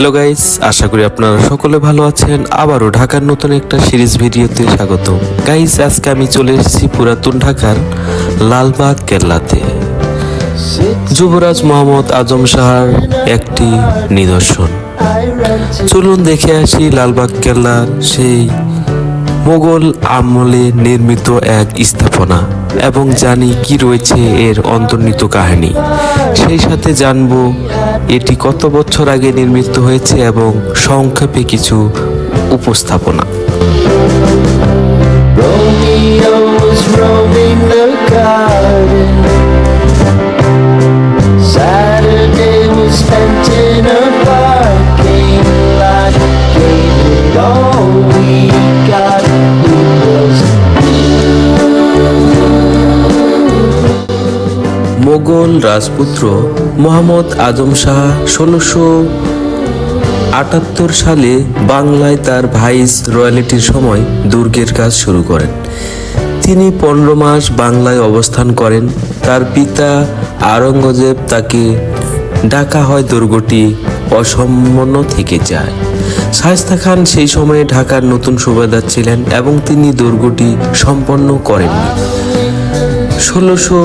Hello guys আশা করি আপনারা সকলে ভালো আছেন। আবারও ঢাকার নতুন একটা সিরিজ ভিডিওতে স্বাগত গাইস আজকে আমি চলে এসেছি পুরাতন ঢাকার লালবাগ কেল্লাতে যুবরাজ মোহাম্মদ আজম শাহর একটি নিদর্শন। চলুন দেখে আসি লালবাগ কেল্লার সেই মোগল আমলে নির্মিত এক স্থাপনা এবং জানি কি রয়েছে এর অন্তর্নিহিত কাহিনী সেই সাথে জানব এটি কত বছর আগে নির্মিত হয়েছে এবং সংক্ষেপে কিছু উপস্থাপনা Romeo's roaming the garden. রাজপুত্র মোহাম্মদ আজম শাহ ষোলোশো আটাত্তর সালে বাংলায় তার ভাইস রয়্যালিটির সময় দুর্গের কাজ শুরু করেন। তিনি পনেরো মাস বাংলায় অবস্থান করেন। তার পিতা আওরঙ্গজেব তাকে ডাকা হয় দুর্গটি অসম্পন্ন থেকে যায়। শায়স্তা খান সেই সময়ে ঢাকার নতুন সুবাদার ছিলেন এবং তিনি দুর্গটি সম্পন্ন করেননি। ষোলোশো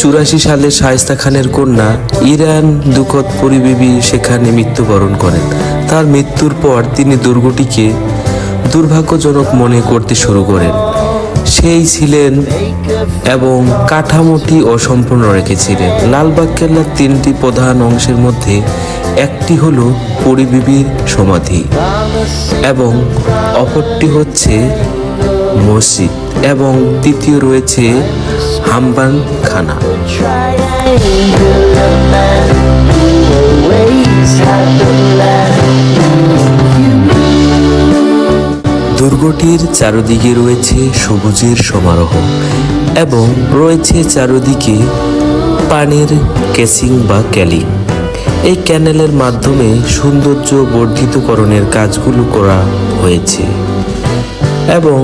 চুরাশি সালে শায়েস্তা খানের কন্যা ইরান দুখত পরিবেবী সেখানে মৃত্যুবরণ করেন। তার মৃত্যুর পর তিনি দুর্গটিকে দুর্ভাগ্যজনক মনে করতে শুরু করেন। সেই ছিলেন এবং কাঠামোটি অসম্পূর্ণ রেখেছিলেন। লালবাগ কেল্লার তিনটি প্রধান অংশের মধ্যে একটি হল পরিবিবির সমাধি এবং অপরটি হচ্ছে মসজিদ এবং তৃতীয় রয়েছে হাম্বান খানা. দুর্গটির চারদিকে রয়েছে সবুজের সমারোহ এবং রয়েছে চারদিকে পানির কেসিং বা ক্যালিং এই ক্যানেলের মাধ্যমে সৌন্দর্য বর্ধিতকরণের কাজগুলো করা হয়েছে এবং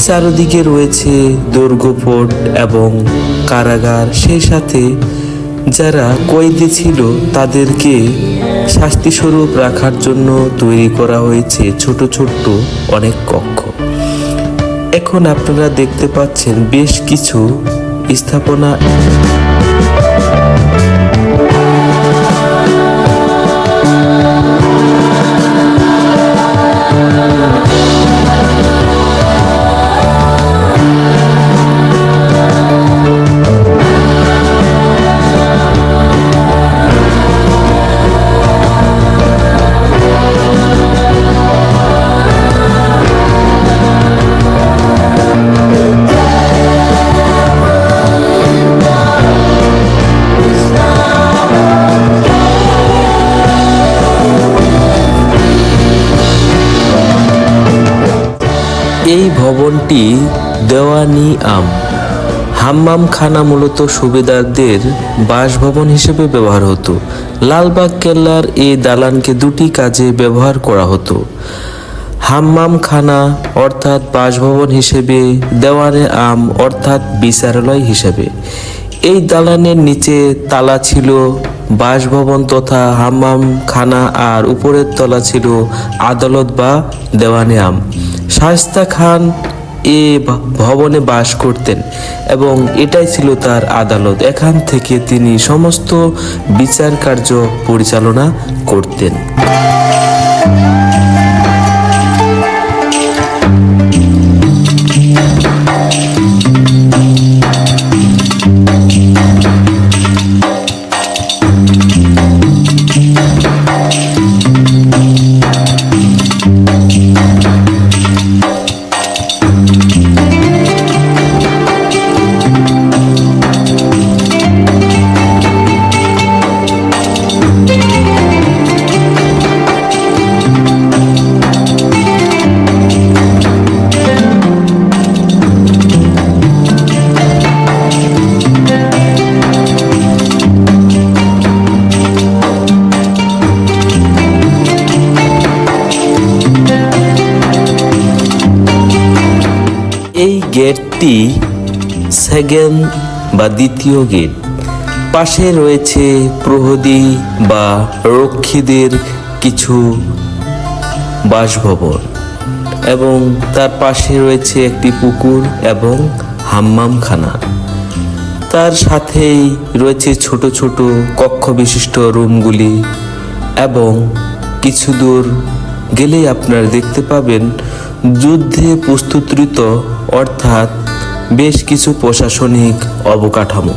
চারদিকে রয়েছে দুর্গ ফোর্ট এবং কারাগার। সেই সাথে যারা কয়েদি ছিল, তাদেরকে শাস্তিস্বরূপ রাখার জন্য তৈরি করা হয়েছে ছোট ছোট্ট অনেক কক্ষ। এখন আপনারা দেখতে পাচ্ছেন বেশ কিছু স্থাপনা। ভবনটি দেওয়ানি আম। হাম্মাম খানা মূলত সুবেদারদের বাসভবন হিসেবে ব্যবহার হতো। লালবাগ কেল্লার এই দালানকে দুটি কাজে ব্যবহার করা হতো। হাম্মাম খানা অর্থাৎ বাসভবন হিসেবে, দেওয়ানে আম অর্থাৎ বিচারালয় হিসেবে। এই দালানের নিচে তালা ছিল, বাসভবন তথা হাম্মাম খানা আর উপরের তলা ছিল আদালত বা দেওয়ানে আম। শায়স্তা খান এ ভবনে বাস করতেন এবং এটাই ছিল তার আদালত। এখান থেকে তিনি সমস্ত বিচার কার্য পরিচালনা করতেন। গেটটি সেকেন্ড বা দ্বিতীয় গেট। পাশে রয়েছে প্রহরী বা রক্ষীদের কিছু বাসভবন এবং তার পাশে রয়েছে একটি পুকুর এবং হাম্মামখানা। তার সাথেই রয়েছে ছোট ছোট কক্ষ বিশিষ্ট রুমগুলি এবং কিছু দূর গেলেই আপনারা দেখতে পাবেন যুদ্ধে প্রস্তুতৃত অর্থাৎ বেশ কিছু প্রশাসনিক অবকাঠামো।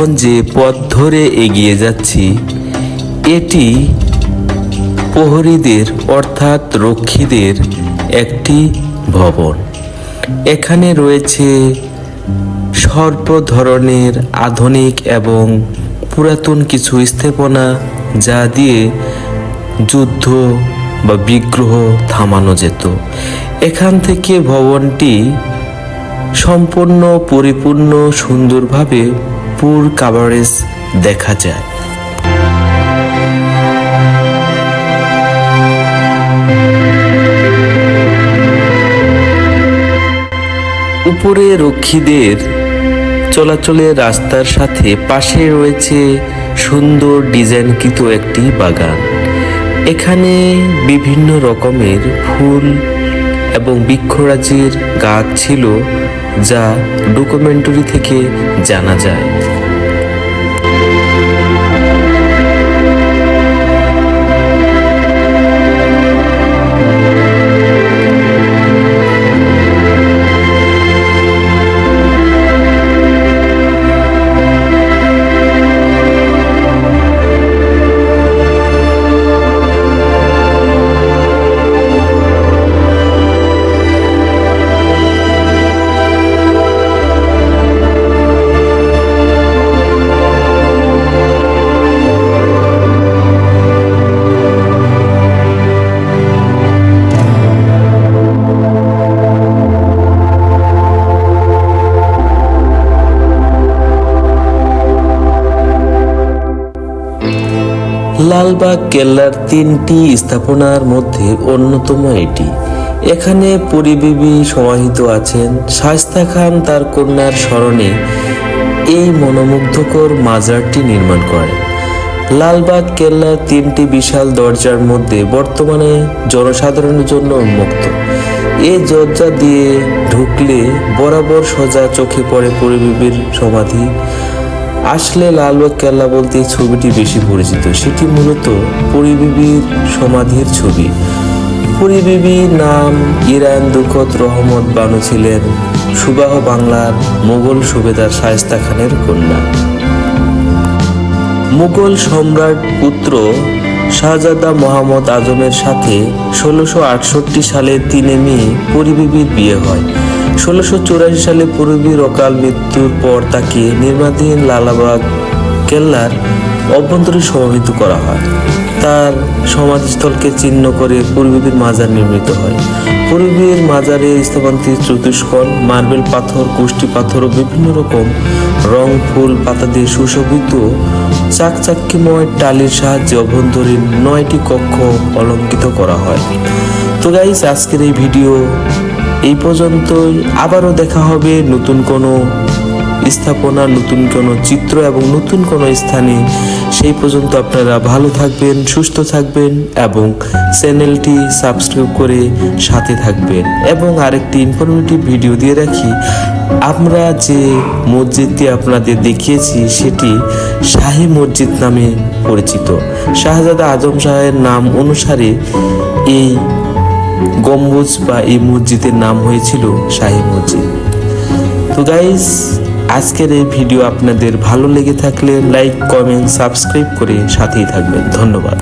এখন যে পথ ধরে এগিয়ে যাচ্ছি, এটি প্রহরীদের অর্থাৎ রক্ষীদের একটি ভবন। এখানে রয়েছে সর্ব ধরনের আধুনিক এবং পুরাতন কিছু স্থাপনা যা দিয়ে যুদ্ধ বা বিগ্রহ থামানো যেত। এখান থেকে ভবনটি সম্পূর্ণ, পরিপূর্ণ, সুন্দরভাবে পুর কাভারেজ দেখা যায়। উপরে রক্ষীদের চলাচলের রাস্তার সাথে পাশে রয়েছে সুন্দর ডিজাইনকৃত একটি বাগান। এখানে বিভিন্ন রকমের ফুল এবং বৃক্ষরাজির গাছ ছিল। যা ডকুমেন্টারি থেকে জানা যায়। লালবাগ কেল্লার তিনটি স্থাপনার মধ্যে অন্যতম এটি। এখানে পরিবেবী সমাহিত আছেন শায়স্তা খান তার কন্যার স্মরণে এই মনোমুগ্ধকর মাজারটি নির্মাণ করেন। লালবাগ কেল্লার তিনটি বিশাল দরজার মধ্যে বর্তমানে জনসাধারণের জন্য উন্মুক্ত। এই দরজা দিয়ে ঢুকলে বরাবর সোজা চোখে পড়ে পরিবেবীর সমাধি। আসলে লালবাগ কেল্লা বলতে ছবিটি বেশি পরিচিত। সেটি মূলত পরিবিবির সমাধির ছবি। পরিবিবি নাম ইরান দুখত রহমত বানু ছিলেন। সুবাহ বাংলার মোগল সুবেদার শায়েস্তা খানের কন্যা। মুঘল সম্রাট পুত্র শাহজাদা মোহাম্মদ আজমের সাথে ষোলোশো সালে তিনে মে পরিবিবির বিয়ে হয়। ষোলোশো চুরাশি সালে পরিবির অকাল মৃত্যুর পর তাকে নির্মাধীন লালাবাগ কেল্লার অভ্যন্তরে সমাহিত করা হয়। তার সমাধিস্থলকে চিহ্ন করে পূর্বীর মাজার নির্মিত হয়। পূর্বীর মাজারে স্থাপনটি চতুষ্কোণ, মার্বেল পাথর, কুষ্টি পাথর ও বিভিন্ন রকম রং, ফুল, পাতা দিয়ে সুশোভিত চাকচাক্যময় টালির সাহায্যে অভ্যন্তরীণ নয়টি কক্ষ অলঙ্কৃত করা হয়। তো গাইস আজকের এই ভিডিও এই পর্যন্তই। আবারও দেখা হবে নতুন কোনো স্থাপনা, নতুন কোনো চিত্র এবং নতুন কোনো স্থানে। সেই পর্যন্ত আপনারা ভালো থাকবেন, সুস্থ থাকবেন এবং চ্যানেলটি সাবস্ক্রাইব করে সাথে থাকবেন। এবং আরেকটি ইনফরমেটিভ ভিডিও দিয়ে রাখি, আমরা যে মসজিদটি আপনাদের দেখিয়েছি সেটি শাহী মসজিদ নামে পরিচিত। শাহজাদা আজম শাহের নাম অনুসারে এই গম্বুজ বা এই মসজিদের নাম হয়েছিল শাহী মসজিদ। তো গাইজ আজকের এই ভিডিও আপনাদের ভালো লেগে থাকলে লাইক কমেন্ট সাবস্ক্রাইব করে সাথেই থাকবেন। ধন্যবাদ।